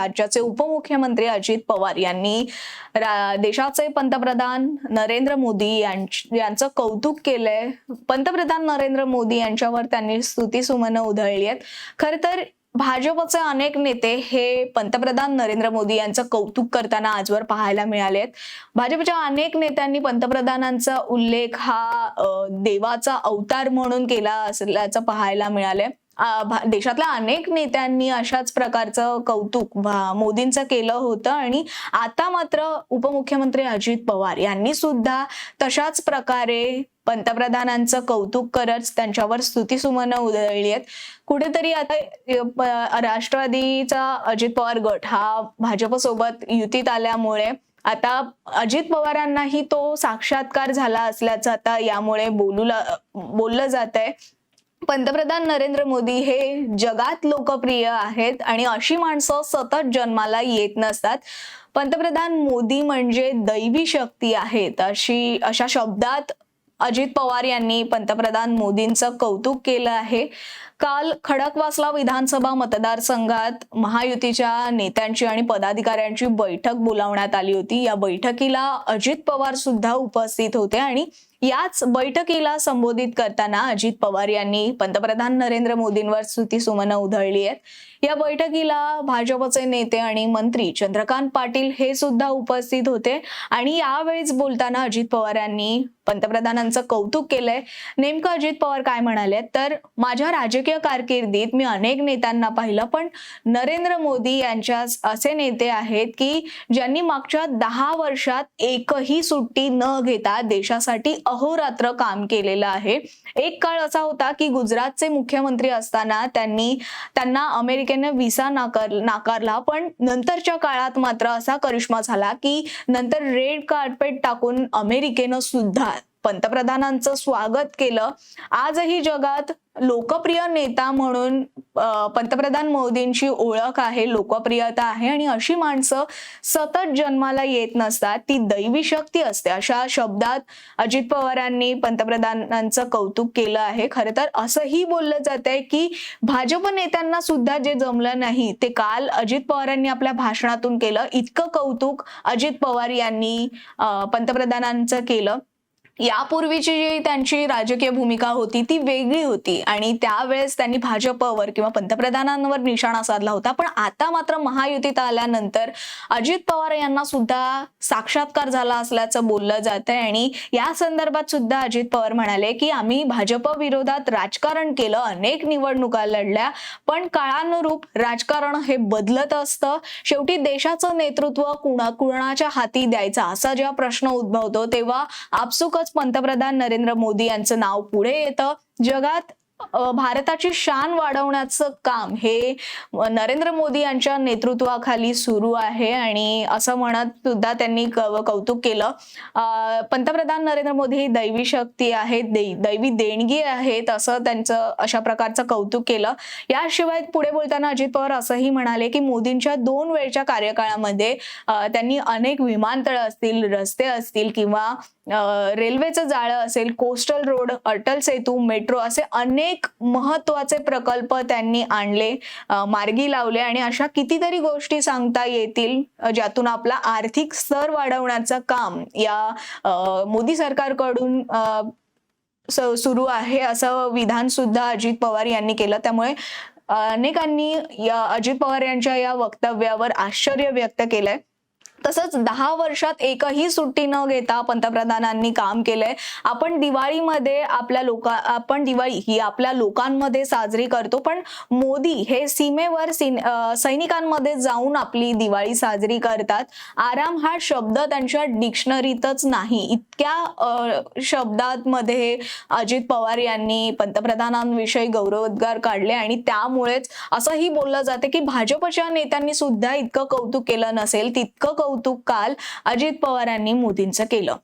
राज्याचे उपमुख्यमंत्री अजित पवार यांनी देशाचे पंतप्रधान नरेंद्र मोदी यांचं कौतुक केलंय. पंतप्रधान नरेंद्र मोदी यांच्यावर त्यांनी स्तुतीसुमनं उधळली आहेत. खर तर भाजपचे अनेक नेते हे पंतप्रधान नरेंद्र मोदी यांचं कौतुक करताना आजवर पाहायला मिळाले आहेत. भाजपच्या अनेक नेत्यांनी पंतप्रधानांचा उल्लेख हा देवाचा अवतार म्हणून केला असल्याचं पाहायला मिळालंय. देशातल्या अनेक नेत्यांनी अशाच प्रकारचं कौतुक मोदींचं केलं होतं आणि आता मात्र उपमुख्यमंत्री अजित पवार यांनी सुद्धा तशाच प्रकारे पंतप्रधानांचं कौतुक करत त्यांच्यावर स्तुतीसुमनं उधळली आहेत. कुठेतरी आता राष्ट्रवादीचा अजित पवार गट हा भाजपसोबत युतीत आल्यामुळे आता अजित पवारांनाही तो साक्षात्कार झाला असल्याचं आता यामुळे बोलू बोललं जात आहे पंतप्रधान नरेंद्र मोदी हे जगात लोकप्रिय आहेत आणि अशी माणसं सतत जन्माला येत नसतात. पंतप्रधान मोदी म्हणजे दैवी शक्ती आहेत. अशी अशा शब्दात अजित पवार यांनी पंतप्रधान मोदींचं कौतुक केलं आहे. काल खडकवासला विधानसभा मतदारसंघात महायुतीच्या नेत्यांची आणि पदाधिकाऱ्यांची बैठक बोलावण्यात आली होती. या बैठकीला अजित पवार सुद्धा उपस्थित होते आणि याच बैठकीला संबोधित करताना अजित पवार यांनी पंतप्रधान नरेंद्र मोदींवर स्तुतीसुमनं उधळली आहेत. या बैठकीला भाजपचे नेते आणि मंत्री चंद्रकांत पाटील हे सुद्धा उपस्थित होते. आणि यावेळीच बोलताना अजित पवार यांनी पंतप्रधानांचं कौतुक केलंय. नेमकं अजित पवार काय म्हणाले तर माझ्या राजकीय कारकिर्दीत मी अनेक नेत्यांना पाहिलं पण नरेंद्र मोदी यांच्या असे नेते आहेत की ज्यांनी मागच्या दहा वर्षात एकही सुट्टी न घेता देशासाठी अहोरात्र काम केलेलं आहे. एक काळ असा होता की गुजरातचे मुख्यमंत्री असताना त्यांनी त्यांना अमेरिकेने व्हिसा नाकार नाकारला. पण नंतरच्या काळात मात्र असा करिश्मा झाला की नंतर रेड कार्पेट टाकून अमेरिकेनं सुद्धा पंतप्रधानांचं स्वागत केलं. आजही जगात लोकप्रिय नेता म्हणून पंतप्रधान मोदींची ओळख आहे लोकप्रियता आहे आणि अशी माणसं सतत जन्माला येत नसतात. ती दैवी शक्ती असते. अशा शब्दात अजित पवारांनी पंतप्रधानांचं कौतुक केलं आहे. खरं तर असंही बोललं जात आहे की भाजप नेत्यांना सुद्धा जे जमलं नाही ते काल अजित पवारांनी आपल्या भाषणातून केलं. इतकं कौतुक अजित पवार यांनी पंतप्रधानांचं केलं. यापूर्वीची जी त्यांची राजकीय भूमिका होती ती वेगळी होती. आणि त्यावेळेस त्यांनी भाजपवर किंवा पंतप्रधानांवर निशाणा साधला होता. पण आता मात्र महायुतीत आल्यानंतर अजित पवार यांना सुद्धा साक्षात्कार झाला असल्याचं बोललं जात आहे आणि या संदर्भात सुद्धा अजित पवार म्हणाले की आम्ही भाजप विरोधात राजकारण केलं अनेक निवडणुका लढल्या पण काळानुरूप राजकारण हे बदलत असतं. शेवटी देशाचं नेतृत्व कुणा कुणाच्या हाती द्यायचा? असा जेव्हा प्रश्न उद्भवतो तेव्हा आपसुकच पंतप्रधान नरेंद्र मोदी यांचं नाव पुढे येतं. जगात भारताची शान वाढवण्याचं काम हे नरेंद्र मोदी यांच्या नेतृत्वाखाली सुरू आहे आणि असं म्हणत सुद्धा त्यांनी कौतुक केलं. पंतप्रधान नरेंद्र मोदी ही दैवी शक्ती आहे दैवी देणगी आहेत असं त्यांचं अशा प्रकारचं कौतुक केलं. याशिवाय पुढे बोलताना अजित पवार असंही म्हणाले की मोदींच्या दोन वेळच्या कार्यकाळामध्ये त्यांनी अनेक विमानतळ असतील रस्ते असतील किंवा रेल्वेचं जाळं असेल coastal road Atal Setu metro असे अनेक महत्त्वाचे प्रकल्प त्यांनी आणले मार्गी लावले आणि अशा कितीतरी गोष्टी सांगता येतील ज्यातून आपला आर्थिक स्तर वाढवण्याचं काम या मोदी सरकारकडून सुरू आहे असं विधान सुद्धा अजित पवार यांनी केलं. त्यामुळे अनेकांनी या अजित पवार यांच्या या वक्तव्यावर आश्चर्य व्यक्त केलंय. तसंच दहा वर्षात एकही सुट्टी न घेता पंतप्रधानांनी काम केलंय. आपण दिवाळीमध्ये आपल्या लोका आपण दिवाळी ही आपल्या लोकांमध्ये साजरी करतो पण मोदी हे सीमेवर सीन- सैनिकांमध्ये जाऊन आपली दिवाळी साजरी करतात. आराम हा शब्द त्यांच्या डिक्शनरीतच नाही. इतक्या शब्दात मध्ये अजित पवार यांनी पंतप्रधानांविषयी गौरवोद्गार काढले आणि त्यामुळेच असंही बोललं जाते की भाजपच्या नेत्यांनी सुद्धा इतकं कौतुक केलं नसेल तितकं कौतुक काल अजित पवारांनी मोदींचं केलं.